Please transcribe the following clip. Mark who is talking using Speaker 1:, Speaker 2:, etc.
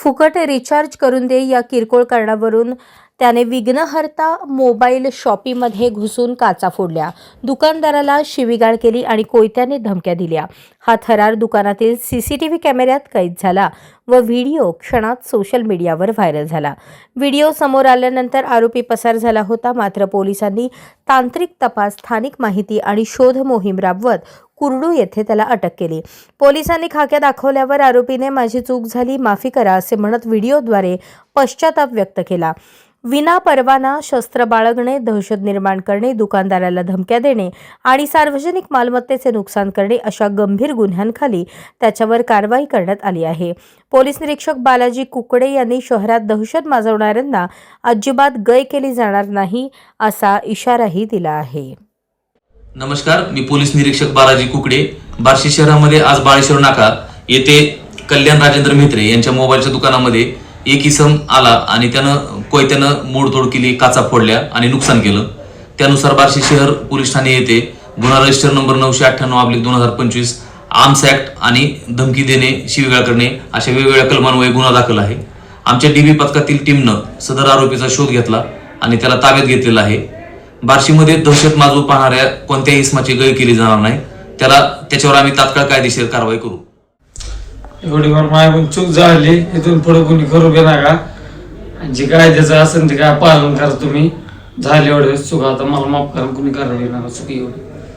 Speaker 1: फुकट रिचार्ज करून दे या किरकोळ कारणावरून. त्याने विघ्नहर्ता मोबाईल शॉपीमध्ये घुसून काचा फोडल्या. दुकानदाराला शिवीगाळ केली आणि कोयत्याने धमक्या दिल्या. हा थरार दुकानातील सी सी टी व्ही कॅमेऱ्यात कैद झाला व व्हिडिओ क्षणात सोशल मीडियावर व्हायरल झाला. व्हिडिओ समोर आल्यानंतर आरोपी पसार झाला होता. मात्र पोलिसांनी तांत्रिक तपास स्थानिक माहिती आणि शोध मोहीम राबवत कुर्डू येथे त्याला अटक केली. पोलिसांनी खाक्या दाखवल्यावर आरोपीने माझी चूक झाली माफी करा असे म्हणत व्हिडिओद्वारे पश्चाताप व्यक्त केला. विना परवाना शस्त्र बाळगणे दहशत निर्माण करणे दुकानदाराला धमक्या देणे आणि सार्वजनिक मालमत्तेचे नुकसान करणे अशा गंभीर गुन्ह्यांखाली त्याच्यावर कारवाई करण्यात आली आहे. पोलीस निरीक्षक बालाजी कुकडे यांनी शहरात दहशत माजवणाऱ्यांना अजिबात गय केली जाणार नाही असा इशाराही दिला आहे.
Speaker 2: नमस्कार मी पोलीस निरीक्षक बालाजी कुकडे. बार्शी शहरामध्ये आज बाळेश्वर नाका येथे कल्याण राजेंद्र म्हेत्रे यांच्या मोबाईलच्या दुकानामध्ये एक इसम आला आणि त्यानं कोयत्यानं मोडतोड केली काचा फोडल्या आणि नुकसान केलं. त्यानुसार बार्शी शहर पोलीस ठाणे येथे गुन्हा रजिस्टर नंबर नऊशे अठ्ठ्याण्णव आपली दोन हजार पंचवीस आर्म्स ऍक्ट आणि धमकी देणे शिवीगाळ करणे अशा वेगवेगळ्या कलमांमुळे गुन्हा दाखल आहे. आमच्या डीबी पथकातील टीमनं सदर आरोपीचा शोध घेतला आणि त्याला ताब्यात घेतलेला आहे. बार्शीमध्ये दहशत माजू पाहणाऱ्या कोणत्याही इसमाची गय केली जाणार नाही. त्याला त्याच्यावर आम्ही तात्काळ कायदेशीर कारवाई करू.
Speaker 3: एवढी वर माझ्याकडून चूक झाली इथून पुढे कोणी करू बी नका. आणि जे कायद्याचं असेल ते काय पालन करा तुम्ही. झाले एवढे चूक आता मला माफ करा कोणी करावी नका चुकी एवढी.